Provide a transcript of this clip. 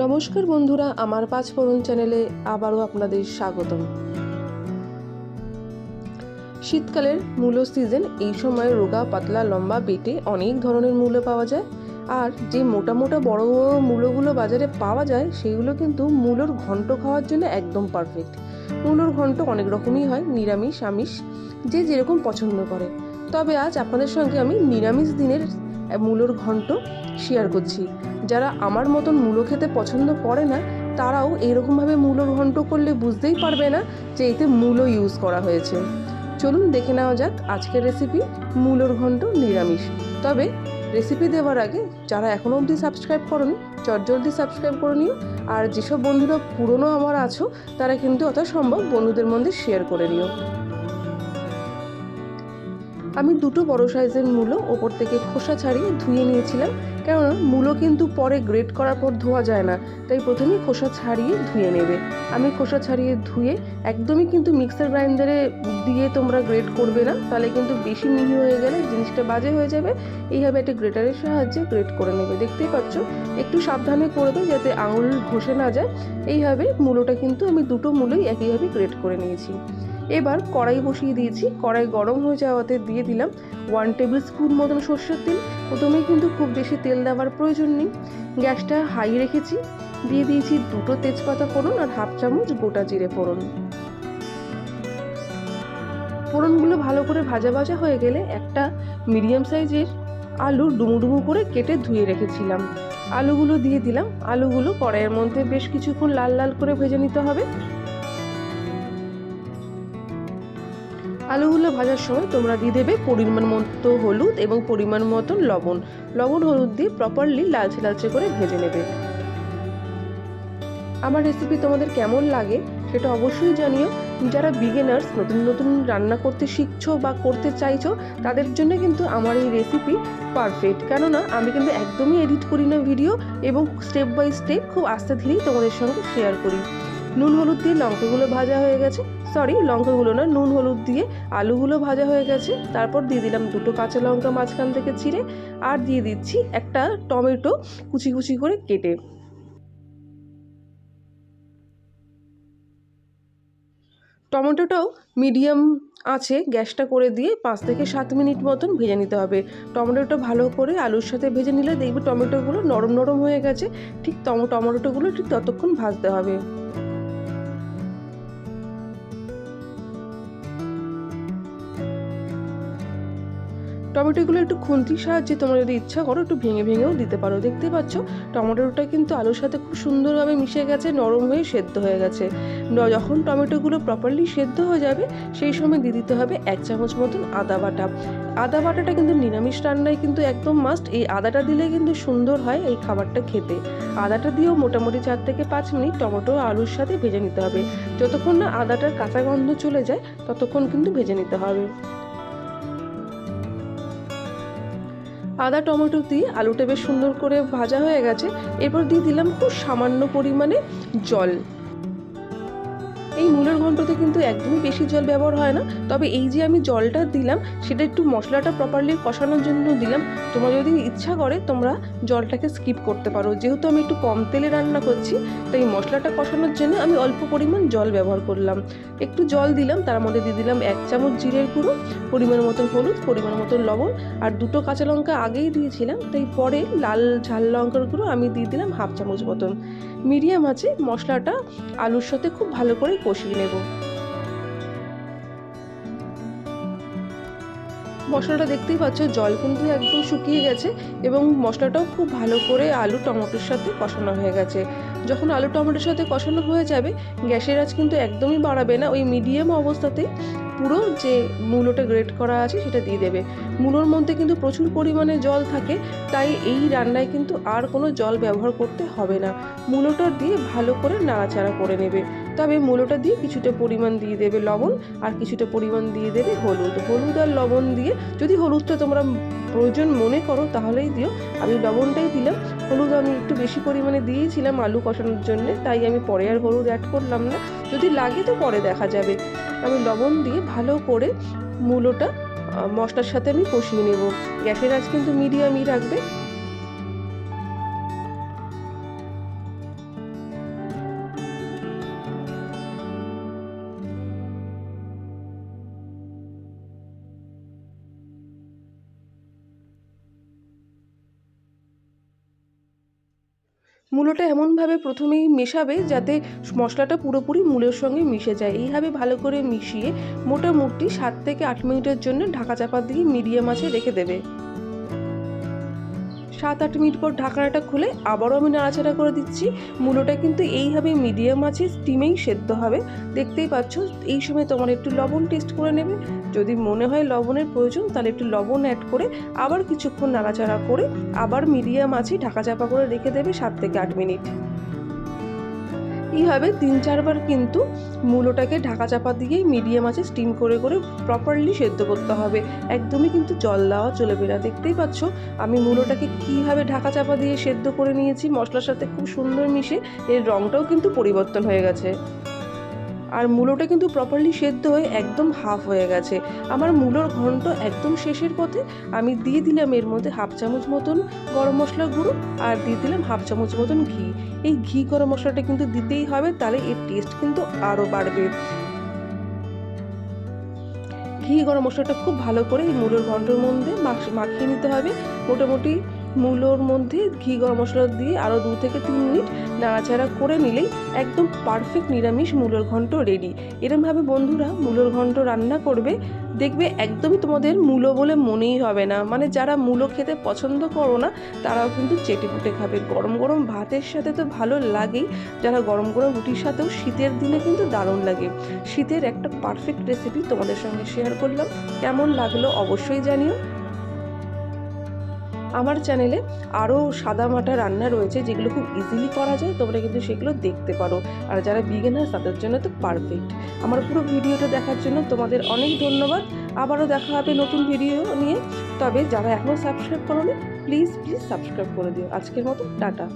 নমস্কার বন্ধুরা, আমার পাঁচ ফোরন চ্যানেলে আবারও আপনাদের স্বাগতম। শীতকালের মূলো সিজন এই সময় রোগা, পাতলা, লম্বা বেটে অনেক ধরনের মূলো পাওয়া যায়। আর যে মোটা মোটা বড় বড় মূলোগুলো বাজারে পাওয়া যায়, সেগুলো কিন্তু মূলোর ঘন্ট খাওয়ার জন্য একদম পারফেক্ট মূলোর ঘন্ট অনেক রকমই হয়, নিরামিষ, আমিষ, যে যেরকম পছন্দ করে। তবে আজ আপনাদের সঙ্গে আমি নিরামিষ দিনের মূলোর ঘন্ট শেয়ার করছি। যারা আমার মতন মূলো খেতে পছন্দ করে না, তারাও এরকমভাবে মূলোর ঘন্ট করলে বুঝতেই পারবে না যে এতে মূলো ইউজ করা হয়েছে। চলুন দেখে নেওয়া যাক আজকের রেসিপি মূলোর ঘন্ট নিরামিষ। তবে রেসিপি দেওয়ার আগে যারা এখনও অবধি সাবস্ক্রাইব করনি চটজলদি সাবস্ক্রাইব করে নিও। আর যেসব বন্ধুরা পুরনো আমার আছো, তারা কিন্তু অত সম্ভব বন্ধুদের মধ্যে শেয়ার করে নিও। আমি দুটো বড় সাইজের মূলো ওপর থেকে খোসা ছাড়িয়ে ধুয়ে নিয়েছিলাম, কেননা মূলো কিন্তু পরে গ্রেট করার পর ধোয়া যায় না, তাই প্রথমেই খোসা ছাড়িয়ে ধুয়ে নেবে। আমি খোসা ছাড়িয়ে ধুয়ে একদমই কিন্তু মিক্সার গ্রাইন্ডারে দিয়ে তোমরা গ্রেট করবে না, তাহলে কিন্তু বেশি মিহি হয়ে গেলে জিনিসটা বাজে হয়ে যাবে। এইভাবে একটা গ্রেটারের সাহায্যে গ্রেট করে নেবে। দেখতেই পাচ্ছ, একটু সাবধানে করবে যাতে আঙুল ঘষে না যায়। এইভাবে মূলোটা কিন্তু আমি দুটো মূলোই একইভাবে গ্রেট করে নিয়েছি। এবার কড়াই বসিয়ে দিয়েছি। কড়াই গরম হয়ে যাওয়াতে দিয়ে দিলাম ওয়ান টেবিল স্পুন মতন সর্ষের তেল। প্রথমে কিন্তু খুব বেশি তেল দেওয়ার প্রয়োজন নেই। গ্যাসটা হাই রেখেছি। দিয়ে দিয়েছি দুটো তেজপাতা ফোড়ন আর হাফ চামচ গোটা জিরে ফোড়ন। ফোড়নগুলো ভালো করে ভাজা ভাজা হয়ে গেলে একটা মিডিয়াম সাইজের আলু ডুমু ডুমু করে কেটে ধুয়ে রেখেছিলাম। আলুগুলো দিয়ে দিলাম। আলুগুলো কড়াইয়ের মধ্যে বেশ কিছুক্ষণ লাল লাল করে ভেজে নিতে হবে। আলুগুলো ভাজার সময় তোমরা দিয়ে দেবে পরিমাণ মতো হলুদ এবং পরিমাণ মতন লবণ। লবণ হলুদ দিয়ে প্রপারলি লালচে লালচে করে ভেজে নেবে। আমার রেসিপি তোমাদের কেমন লাগে সেটা অবশ্যই জানিও। যারা বিগিনার্স নতুন নতুন রান্না করতে শিখছো বা করতে চাইছো, তাদের জন্য কিন্তু আমার এই রেসিপি পারফেক্ট কেননা, আমি কিন্তু একদমই এডিট করি না ভিডিও এবং স্টেপ বাই স্টেপ খুব আস্তে ধীরেই তোমাদের সঙ্গে শেয়ার করি। নুন হলুদ দিয়ে লঙ্কাগুলো ভাজা হয়ে গেছে। সরি, লঙ্কাগুলো না, নুন, হলুদ দিয়ে আলুগুলো ভাজা হয়ে গেছে। তারপর দিয়ে দিলাম দুটো কাঁচা লঙ্কা মাঝখান থেকে ছিঁড়ে, আর দিয়ে দিচ্ছি একটা টমেটো কুচি কুচি করে কেটে। টমেটোটাও মিডিয়াম আছে, গ্যাসটা করে দিয়ে পাঁচ থেকে সাত মিনিট মতন ভেজে নিতে হবে। টমেটোটা ভালো করে আলুর সাথে ভেজে নিলে দেখবে টমেটোগুলো নরম নরম হয়ে গেছে, ঠিক টমেটোগুলো ঠিক ততক্ষণ ভাজতে হবে। টমেটোগুলো একটু খুন্তির সাহায্যে তোমরা যদি ইচ্ছা করো, একটু ভেঙে ভেঙেও দিতে পারো। দেখতে পাচ্ছ, টমেটোটা কিন্তু আলুর সাথে খুব সুন্দরভাবে মিশে গেছে, নরম হয়ে সেদ্ধ হয়ে গেছে। যখন টমেটোগুলো প্রপারলি সেদ্ধ হয়ে যাবে, সেই সময় দিয়ে দিতে হবে এক চামচ মতন আদা বাটা। আদা বাটাটা কিন্তু নিরামিষ রান্নায় কিন্তু একদম মাস্ট এই আদাটা দিলে কিন্তু সুন্দর হয় এই খাবারটা খেতে। আদাটা দিয়েও মোটামুটি চার থেকে পাঁচ মিনিট টমেটো আলুর সাথে ভেজে নিতে হবে। যতক্ষণ না আদাটার কাঁচা গন্ধ চলে যায়, ততক্ষণ কিন্তু ভেজে নিতে হবে। আদা টমেটো দিয়ে আলুটা বেশ সুন্দর করে ভাজা হয়ে গেছে। এরপর দিয়ে দিলাম খুব সামান্য পরিমাণে জল। মূলের ঘন্টতে কিন্তু একদমই বেশি জল ব্যবহার হয় না। তবে এই যে আমি জলটা দিলাম, সেটা একটু মশলাটা প্রপারলি কষানোর জন্য দিলাম। তোমরা যদি ইচ্ছা করে, তোমরা জলটাকে স্কিপ করতে পারো। যেহেতু আমি একটু কম তেলে রান্না করছি, তাই মশলাটা কষানোর জন্য আমি অল্প পরিমাণ জল ব্যবহার করলাম। একটু জল দিলাম, তার মধ্যে দিয়ে দিলাম এক চামচ জিরের গুঁড়ো, পরিমাণ মতন হলুদ, পরিমাণ মতন লবণ আর দুটো কাঁচা লঙ্কা আগেই দিয়েছিলাম। তাই পরে লাল ঝাল লঙ্কার গুঁড়ো আমি দিয়ে দিলাম হাফ চামচ মতন। মিডিয়াম আছে মশলাটা আলুর সাথে খুব ভালো করে কষিয়ে নেব। মশলাটা দেখতেই পাচ্ছ, জল কিন্তু একদম শুকিয়ে গেছে এবং মশলাটাও খুব ভালো করে আলু টমেটোর সাথে কষানো হয়ে গেছে। যখন আলু টমেটোর সাথে কষানো হয়ে যাবে, গ্যাসের আজ কিন্তু একদমই বাড়াবে না, ওই মিডিয়াম অবস্থাতেই পুরো যে মূলোটা গ্রেট করা আছে সেটা দিয়ে দেবে। মূলোর মধ্যে কিন্তু প্রচুর পরিমাণে জল থাকে, তাই এই রান্নায় কিন্তু আর কোনো জল ব্যবহার করতে হবে না। মূলোটা দিয়ে ভালো করে নাড়াচাড়া করে নেবে। তবে মূলোটা দিয়ে কিছুটা পরিমাণ দিয়ে দেবে লবণ আর কিছুটা পরিমাণ দিয়ে দেবে হলুদ। হলুদ আর লবণ দিয়ে যদি হলুদটা তোমরা প্রয়োজন মনে করো তাহলেই দিও। আমি লবণটাই দিলাম। হলুদ আমি একটু বেশি পরিমাণে দিয়েছিলাম আলু কষানোর জন্য, তাই আমি পরে আর হলুদ অ্যাড করলাম না। যদি লাগে তো পরে দেখা যাবে। আমি লবণ দিয়ে ভালো করে মূলোটা মশলার সাথে আমি কষিয়ে নেব। গ্যাসের আজ কিন্তু মিডিয়ামই রাখবে। মূলোটা এমনভাবে প্রথমেই মেশাবে যাতে মশলাটা পুরোপুরি মূলের সঙ্গে মিশে যায়। এইভাবে ভালো করে মিশিয়ে মোটামুটি সাত থেকে আট মিনিটের জন্য ঢাকা চাপা দিয়ে মিডিয়াম আছে রেখে দেবে। সাত আট মিনিট পর ঢাকনাটা খুলে আবারও আমি নাড়াচাড়া করে দিচ্ছি। মূলোটা কিন্তু এইভাবে মিডিয়াম আছে স্টিমেই সেদ্ধ হবে। দেখতেই পাচ্ছ, এই সময় তোমার একটু লবণ টেস্ট করে নেবে। যদি মনে হয় লবণের প্রয়োজন, তাহলে একটু লবণ অ্যাড করে আবার কিছুক্ষণ নাড়াচাড়া করে আবার মিডিয়াম আছে ঢাকা চাপা করে রেখে দেবে সাত থেকে আট মিনিট। এইভাবে তিন চারবার কিন্তু মূলোটাকে ঢাকা চাপা দিয়ে মিডিয়াম আছে স্টিম করে করে প্রপারলি সেদ্ধ করতে হবে। একদমই কিন্তু জল দেওয়া চলবে না। দেখতেই পাচ্ছ, আমি মূলোটাকে কীভাবে ঢাকা চাপা দিয়ে সেদ্ধ করে নিয়েছি, মশলার সাথে খুব সুন্দর মিশে, এর রঙটাও কিন্তু পরিবর্তন হয়ে গেছে। আর মূলোটা কিন্তু প্রপারলি সেদ্ধ হয়ে একদম হাফ হয়ে গেছে। আমার মূলোর ঘন্ট একদম শেষের পথে আমি দিয়ে দিলাম এর মধ্যে হাফ চামচ মতন গরম মশলা গুঁড়ো আর দিয়ে দিলাম হাফ চামচ মতন ঘি। এই ঘি গরম মশলাটা কিন্তু দিতেই হবে, তাহলে এর টেস্ট কিন্তু আরও বাড়বে। ঘি গরম মশলাটা খুব ভালো করে এই মূলোর ঘন্টর মধ্যে মাখ- মাখিয়ে নিতে হবে। মোটামুটি মূলোর মধ্যে ঘি, গরম মশলা দিয়ে আরও দু থেকে তিন মিনিট নাড়াচাড়া করে নিলেই একদম পারফেক্ট নিরামিষ মূলোর ঘন্ট রেডি এরমভাবে বন্ধুরা মূলোর ঘন্ট রান্না করবে, দেখবে একদমই তোমাদের মূলো বলে মনেই হবে না। মানে যারা মূলো খেতে পছন্দ করো না, তারাও কিন্তু চেটে পুটে খাবে। গরম গরম ভাতের সাথে তো ভালো লাগেই, যারা গরম গরম রুটির সাথেও শীতের দিনে কিন্তু দারুণ লাগে। শীতের একটা পারফেক্ট রেসিপি তোমাদের সঙ্গে শেয়ার করলাম। কেমন লাগল অবশ্যই জানিও। আমার চ্যানেলে আরও সাদামাটা রান্না রয়েছে, যেগুলো খুব ইজিলি করা যায়, তোমরা কিন্তু সেগুলো দেখতে পারো। আর যারা বিগিনার তাদের জন্য তো পারফেক্ট আমার পুরো ভিডিওটা দেখার জন্য তোমাদের অনেক ধন্যবাদ। আবারও দেখা হবে নতুন ভিডিও নিয়ে। তবে যারা এখনও সাবস্ক্রাইব করো প্লিজ প্লিজ সাবস্ক্রাইব করে দিও। আজকের মতো, টাটা।